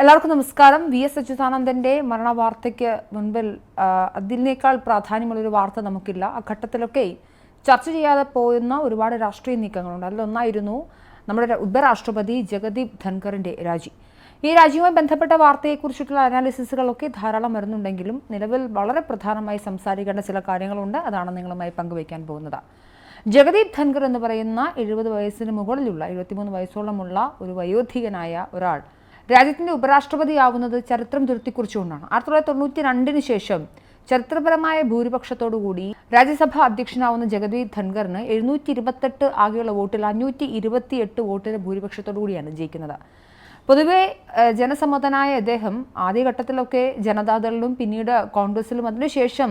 എല്ലാവർക്കും നമസ്കാരം. V S അച്യുതാനന്ദന്റെ മരണവാർത്തയ്ക്ക് മുൻപിൽ അതിനേക്കാൾ പ്രാധാന്യമുള്ളൊരു വാർത്ത നമുക്കില്ല. ആ ഘട്ടത്തിലൊക്കെ ചർച്ച ചെയ്യാതെ പോയുന്ന ഒരുപാട് രാഷ്ട്രീയ നീക്കങ്ങളുണ്ട്. അതിലൊന്നായിരുന്നു നമ്മുടെ ഉപരാഷ്ട്രപതി ജഗദീപ് ധൻഖറിന്റെ രാജി. ഈ രാജിയുമായി ബന്ധപ്പെട്ട വാർത്തയെക്കുറിച്ചിട്ടുള്ള അനാലിസിസുകളൊക്കെ ധാരാളം വരുന്നുണ്ടെങ്കിലും നിലവിൽ വളരെ പ്രധാനമായി സംസാരിക്കേണ്ട ചില കാര്യങ്ങളുണ്ട്. അതാണ് നിങ്ങളുമായി പങ്കുവയ്ക്കാൻ പോകുന്നത്. ജഗദീപ് ധൻഖർ എന്ന് പറയുന്ന എഴുപത് വയസ്സിന് മുകളിലുള്ള എഴുപത്തിമൂന്ന് വയസ്സോളമുള്ള ഒരു വയോധികനായ ഒരാൾ രാജ്യത്തിന്റെ ഉപരാഷ്ട്രപതിയാവുന്നത് ചരിത്രം തിരുത്തിക്കുറിച്ചുകൊണ്ടാണ്. ആയിരത്തി തൊള്ളായിരത്തി തൊണ്ണൂറ്റി രണ്ടിന് ശേഷം ചരിത്രപരമായ ഭൂരിപക്ഷത്തോടുകൂടി രാജ്യസഭാ അധ്യക്ഷനാവുന്ന ജഗദീപ് ധൻഖറിന് എഴുന്നൂറ്റി ഇരുപത്തെട്ട് ആകെയുള്ള വോട്ടിൽ അഞ്ഞൂറ്റി ഇരുപത്തിയെട്ട് വോട്ടിന്റെ ഭൂരിപക്ഷത്തോടു കൂടിയാണ് ജയിക്കുന്നത്. പൊതുവെ ജനസമ്മതനായ അദ്ദേഹം ആദ്യഘട്ടത്തിലൊക്കെ ജനതാദളിലും പിന്നീട് കോൺഗ്രസിലും. അതിനുശേഷം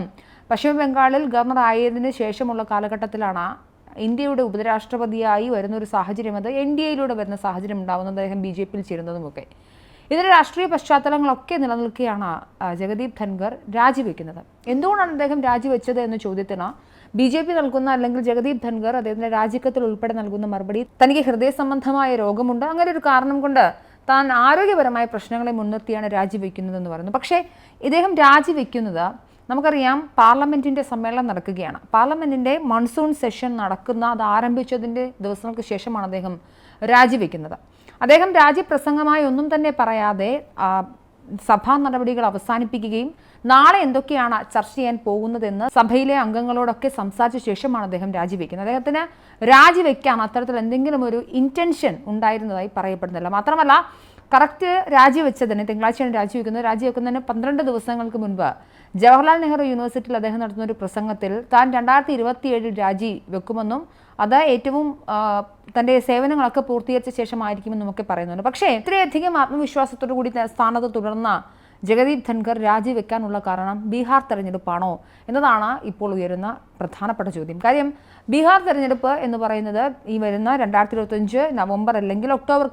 പശ്ചിമ ബംഗാളിൽ ഗവർണർ ആയതിനു ശേഷമുള്ള കാലഘട്ടത്തിലാണ് ഇന്ത്യയുടെ ഉപരാഷ്ട്രപതിയായി വരുന്ന ഒരു സാഹചര്യം അത് എൻ ഡി എയിലൂടെ വരുന്ന സാഹചര്യം ഉണ്ടാകുന്നത് അദ്ദേഹം ബി ജെ പിയിൽ ചേരുന്നതുമൊക്കെ. ഇതിന്റെ രാഷ്ട്രീയ പശ്ചാത്തലങ്ങളൊക്കെ നിലനിൽക്കുകയാണ് ജഗദീപ് ധൻഖർ രാജിവെക്കുന്നത്. എന്തുകൊണ്ടാണ് അദ്ദേഹം രാജിവെച്ചത് എന്ന ചോദ്യത്തിന് ബി ജെ പി നൽകുന്ന അല്ലെങ്കിൽ ജഗദീപ് ധൻഖർ അദ്ദേഹത്തിന്റെ രാജിക്കത്തിൽ ഉൾപ്പെടെ നൽകുന്ന മറുപടി തനിക്ക് ഹൃദയ സംബന്ധമായ രോഗമുണ്ട്? അങ്ങനെ ഒരു കാരണം കൊണ്ട് താൻ ആരോഗ്യപരമായ പ്രശ്നങ്ങളെ മുൻനിർത്തിയാണ് രാജിവെക്കുന്നതെന്ന് പറയുന്നു. പക്ഷേ ഇദ്ദേഹം രാജിവെക്കുന്നത് നമുക്കറിയാം പാർലമെന്റിന്റെ സമ്മേളനം നടക്കുകയാണ്. പാർലമെന്റിന്റെ മൺസൂൺ സെഷൻ നടക്കുന്ന അത് ആരംഭിച്ചതിന്റെ ദിവസങ്ങൾക്ക് ശേഷമാണ് അദ്ദേഹം രാജിവെക്കുന്നത്. അദ്ദേഹം രാജ്യപ്രസംഗമായി ഒന്നും തന്നെ പറയാതെ സഭാ നടപടികൾ അവസാനിപ്പിക്കുകയും നാളെ എന്തൊക്കെയാണ് ചർച്ച ചെയ്യാൻ പോകുന്നതെന്ന് സഭയിലെ അംഗങ്ങളോടൊക്കെ സംസാരിച്ച ശേഷമാണ് അദ്ദേഹം രാജിവെക്കുന്നത്. അദ്ദേഹത്തിന് രാജിവെക്കാൻ അത്തരത്തിൽ എന്തെങ്കിലും ഒരു ഇന്റൻഷൻ ഉണ്ടായിരുന്നതായി പറയപ്പെടുന്നില്ല. മാത്രമല്ല കറക്റ്റ് രാജിവെച്ചതിന് തിങ്കളാഴ്ചയാണ് രാജിവെക്കുന്നത്. രാജിവെക്കുന്നതിന് പന്ത്രണ്ട് ദിവസങ്ങൾക്ക് മുൻപ് ജവഹർലാൽ നെഹ്റു യൂണിവേഴ്സിറ്റിയിൽ അദ്ദേഹം നടത്തുന്ന ഒരു പ്രസംഗത്തിൽ താൻ രണ്ടായിരത്തി ഇരുപത്തിയേഴിൽ രാജി വെക്കുമെന്നും അത് ഏറ്റവും തന്റെ സേവനങ്ങളൊക്കെ പൂർത്തീകരിച്ച ശേഷമായിരിക്കുമെന്നും ഒക്കെ പറയുന്നുണ്ട്. പക്ഷേ ഇത്രയധികം ആത്മവിശ്വാസത്തോടു കൂടി സ്ഥാനത്ത് തുടർന്ന ജഗദീപ് ധൻഖർ രാജിവെക്കാനുള്ള കാരണം ബീഹാർ തെരഞ്ഞെടുപ്പാണോ എന്നതാണ് ഇപ്പോൾ ഉയരുന്ന പ്രധാനപ്പെട്ട ചോദ്യം. കാര്യം ബീഹാർ തെരഞ്ഞെടുപ്പ് എന്ന് പറയുന്നത് ഈ വരുന്ന രണ്ടായിരത്തി ഇരുപത്തഞ്ച് നവംബർ അല്ലെങ്കിൽ ഒക്ടോബർ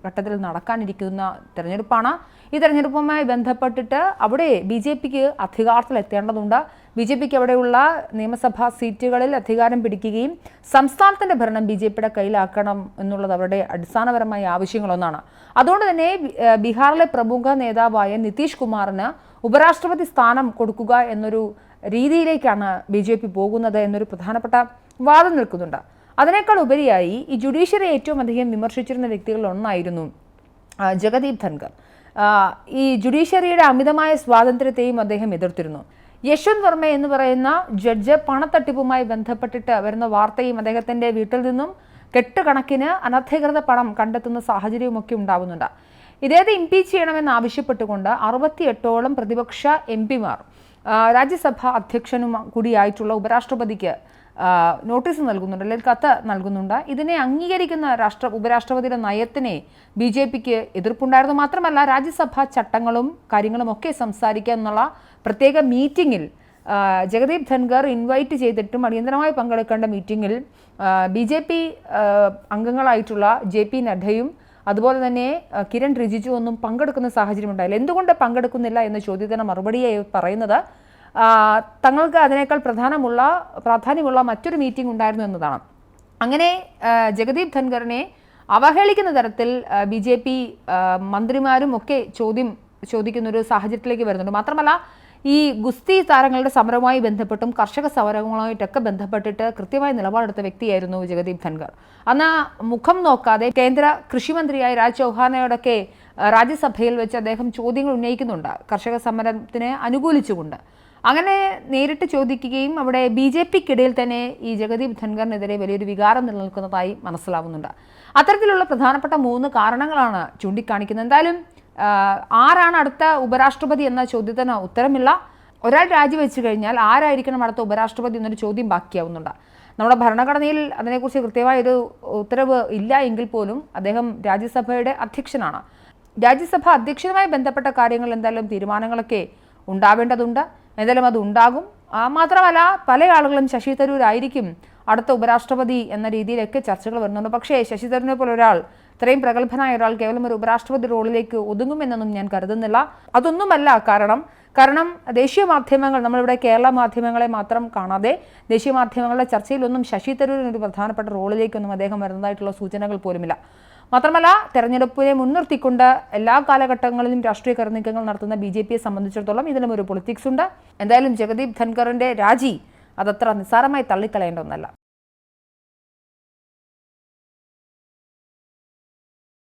കാലഘട്ടത്തിൽ നടക്കാനിരിക്കുന്ന തെരഞ്ഞെടുപ്പാണ്. ഈ തെരഞ്ഞെടുപ്പുമായി ബന്ധപ്പെട്ടിട്ട് അവിടെ ബി ജെ പിക്ക് അധികാരത്തിൽ എത്തേണ്ടതുണ്ട്. ബി ജെ പിക്ക് അവിടെയുള്ള നിയമസഭാ സീറ്റുകളിൽ അധികാരം പിടിക്കുകയും സംസ്ഥാനത്തിന്റെ ഭരണം ബി ജെ പിയുടെ കയ്യിലാക്കണം എന്നുള്ളത് അവരുടെ അടിസ്ഥാനപരമായ ആവശ്യങ്ങളൊന്നാണ്. അതുകൊണ്ട് തന്നെ ബീഹാറിലെ പ്രമുഖ നേതാവായ നിതീഷ് കുമാറിന് ഉപരാഷ്ട്രപതി സ്ഥാനം കൊടുക്കുക എന്നൊരു രീതിയിലേക്കാണ് ബി ജെ പി പോകുന്നത് എന്നൊരു പ്രധാനപ്പെട്ട വാദം നിൽക്കുന്നുണ്ട്. അതിനേക്കാൾ ഉപരിയായി ഈ ജുഡീഷ്യറി ഏറ്റവും അധികം വിമർശിച്ചിരുന്ന വ്യക്തികളിൽ ഒന്നായിരുന്നു ജഗദീപ് ധൻഖർ. ഈ ജുഡീഷ്യറിയുടെ അമിതമായ സ്വാതന്ത്ര്യത്തെയും അദ്ദേഹം എതിർത്തിരുന്നു. യശ്വന്ത് വർമ്മ എന്ന് പറയുന്ന ജഡ്ജ് പണത്തട്ടിപ്പുമായി ബന്ധപ്പെട്ടിട്ട് വരുന്ന വാർത്തയും അദ്ദേഹത്തിന്റെ വീട്ടിൽ നിന്നും കെട്ടുകണക്കിന് അനധികൃത പണം കണ്ടെത്തുന്ന സാഹചര്യവുമൊക്കെ ഉണ്ടാവുന്നുണ്ട്. ഇദ്ദേഹത്തെ ഇംപീച്ച് ചെയ്യണമെന്ന് ആവശ്യപ്പെട്ടുകൊണ്ട് അറുപത്തിയെട്ടോളം പ്രതിപക്ഷ എം പിമാർ രാജ്യസഭാ അധ്യക്ഷനും കൂടിയായിട്ടുള്ള ഉപരാഷ്ട്രപതിക്ക് നോട്ടീസ് നൽകുന്നുണ്ട് അല്ലെങ്കിൽ കത്ത് നൽകുന്നുണ്ട്. ഇതിനെ അംഗീകരിക്കുന്ന രാഷ്ട്ര ഉപരാഷ്ട്രപതിയുടെ നയത്തിനെ ബി ജെ പിക്ക് എതിർപ്പുണ്ടായിരുന്നു മാത്രമല്ല രാജ്യസഭാ ചട്ടങ്ങളും കാര്യങ്ങളും ഒക്കെ സംസാരിക്കുക എന്നുള്ള പ്രത്യേക മീറ്റിംഗിൽ ജഗദീപ് ധൻഖർ ഇൻവൈറ്റ് ചെയ്തിട്ടും അടിയന്തരമായി പങ്കെടുക്കേണ്ട മീറ്റിംഗിൽ ബി ജെ പി അംഗങ്ങളായിട്ടുള്ള ജെ പി നഡ്ഡയും അതുപോലെ തന്നെ കിരൺ റിജിജു ഒന്നും പങ്കെടുക്കുന്ന സാഹചര്യം ഉണ്ടായില്ല. എന്തുകൊണ്ട് പങ്കെടുക്കുന്നില്ല എന്ന ചോദ്യത്തിന് മറുപടിയായി പറയുന്നത് തങ്ങൾക്ക് അതിനേക്കാൾ പ്രധാനമുള്ള പ്രാധാന്യമുള്ള മറ്റൊരു മീറ്റിംഗ് ഉണ്ടായിരുന്നു എന്നതാണ്. അങ്ങനെ ജഗദീപ് ധൻഖറിനെ അവഹേളിക്കുന്ന തരത്തിൽ ബി ജെ പി മന്ത്രിമാരും ഒക്കെ ചോദ്യം ചോദിക്കുന്ന ഒരു സാഹചര്യത്തിലേക്ക് വരുന്നുണ്ട്. മാത്രമല്ല ഈ ഗുസ്തി താരങ്ങളുടെ സമരവുമായി ബന്ധപ്പെട്ടും കർഷക സമരങ്ങളുമായിട്ടൊക്കെ ബന്ധപ്പെട്ടിട്ട് കൃത്യമായ നിലപാടെടുത്ത വ്യക്തിയായിരുന്നു ജഗദീപ് ധൻഖർ. അന്ന് മുഖം നോക്കാതെ കേന്ദ്ര കൃഷിമന്ത്രിയായ രാജ് ചൗഹാനയോടൊക്കെ രാജ്യസഭയിൽ വെച്ച് അദ്ദേഹം ചോദ്യങ്ങൾ ഉന്നയിക്കുന്നുണ്ട്. കർഷക സമരത്തിനെ അനുകൂലിച്ചുകൊണ്ട്. അങ്ങനെ നേരിട്ട് ചോദിക്കുകയും അവിടെ ബി ജെ പിക്കിടയിൽ തന്നെ ഈ ജഗദീപ് ധൻഖറിനെതിരെ വലിയൊരു വികാരം നിലനിൽക്കുന്നതായി മനസ്സിലാവുന്നുണ്ട്. അത്തരത്തിലുള്ള പ്രധാനപ്പെട്ട മൂന്ന് കാരണങ്ങളാണ് ചൂണ്ടിക്കാണിക്കുന്നത്. എന്തായാലും ആരാണ് അടുത്ത ഉപരാഷ്ട്രപതി എന്ന ചോദ്യത്തിന് ഉത്തരമില്ല. ഒരാൾ രാജിവെച്ചു കഴിഞ്ഞാൽ ആരായിരിക്കണം അടുത്ത ഉപരാഷ്ട്രപതി എന്നൊരു ചോദ്യം ബാക്കിയാവുന്നുണ്ട്. നമ്മുടെ ഭരണഘടനയിൽ അതിനെക്കുറിച്ച് കൃത്യമായൊരു ഉത്തരവ് ഇല്ല എങ്കിൽ പോലും അദ്ദേഹം രാജ്യസഭയുടെ അധ്യക്ഷനാണ്. രാജ്യസഭ അധ്യക്ഷനുമായി ബന്ധപ്പെട്ട കാര്യങ്ങൾ എന്തായാലും തീരുമാനങ്ങളൊക്കെ ഉണ്ടാവേണ്ടതുണ്ട്. എന്തായാലും അത് ഉണ്ടാകും. മാത്രമല്ല പല ആളുകളും ശശി തരൂരായിരിക്കും അടുത്ത ഉപരാഷ്ട്രപതി എന്ന രീതിയിലൊക്കെ ചർച്ചകൾ വരുന്നുണ്ട്. പക്ഷേ ശശി തരൂരിനെ പോലെ ഒരാൾ ഇത്രയും പ്രഗത്ഭനായ ഒരാൾ കേവലം ഒരു ഉപരാഷ്ട്രപതി റോളിലേക്ക് ഒതുങ്ങുമെന്നൊന്നും ഞാൻ കരുതുന്നില്ല. അതൊന്നുമല്ല കാരണം കാരണം ദേശീയ മാധ്യമങ്ങൾ നമ്മളിവിടെ കേരള മാധ്യമങ്ങളെ മാത്രം കാണാതെ ദേശീയ മാധ്യമങ്ങളുടെ ചർച്ചയിലൊന്നും ശശി തരൂരിന് ഒരു പ്രധാനപ്പെട്ട റോളിലേക്കൊന്നും അദ്ദേഹം വരുന്നതായിട്ടുള്ള സൂചനകൾ പോലുമില്ല. മാത്രമല്ല തെരഞ്ഞെടുപ്പിനെ മുൻനിർത്തിക്കൊണ്ട് എല്ലാ കാലഘട്ടങ്ങളിലും രാഷ്ട്രീയ കരുനീക്കങ്ങൾ നടത്തുന്ന ബി ജെ പിയെ സംബന്ധിച്ചിടത്തോളം ഇതിലും ഒരു പൊളിറ്റിക്സ് ഉണ്ട്. എന്തായാലും ജഗദീപ് ധൻഖറിന്റെ രാജി അതത്ര നിസ്സാരമായി തള്ളിക്കളയേണ്ട ഒന്നല്ല.